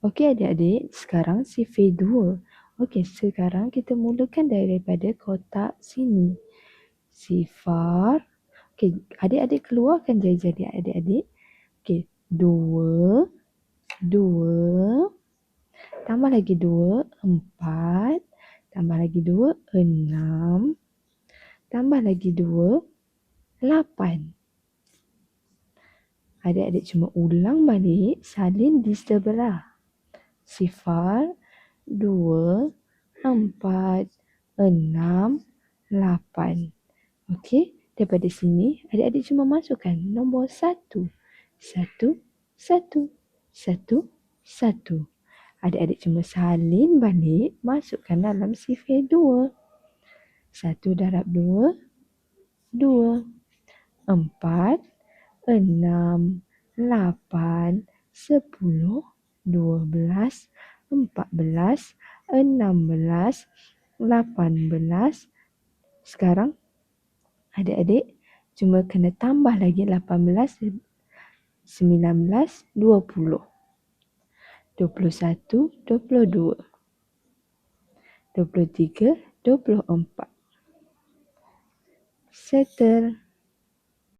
Okey adik-adik, sekarang sifir dua. Okey, sekarang kita mulakan daripada kotak sini. Sifar. Okey, adik-adik keluarkan jari-jari adik-adik. Okey, dua. Dua. Tambah lagi dua, empat. Tambah lagi dua, enam. Tambah lagi dua, lapan. Adik-adik cuma ulang balik salin di sebelah. Sifar, dua, empat, enam, lapan. Okey, daripada sini adik-adik cuma masukkan nombor satu. Satu, satu, satu, satu. Adik-adik cuma salin balik masukkan dalam sifir dua. Satu darab dua, dua. Empat, enam, lapan, sepuluh, dua belas, empat belas, enam belas, lapan belas. Sekarang adik-adik cuma kena tambah lagi lapan belas, sembilan belas, dua puluh. Dua puluh satu, dua puluh dua. Dua puluh tiga, dua puluh empat. Settle.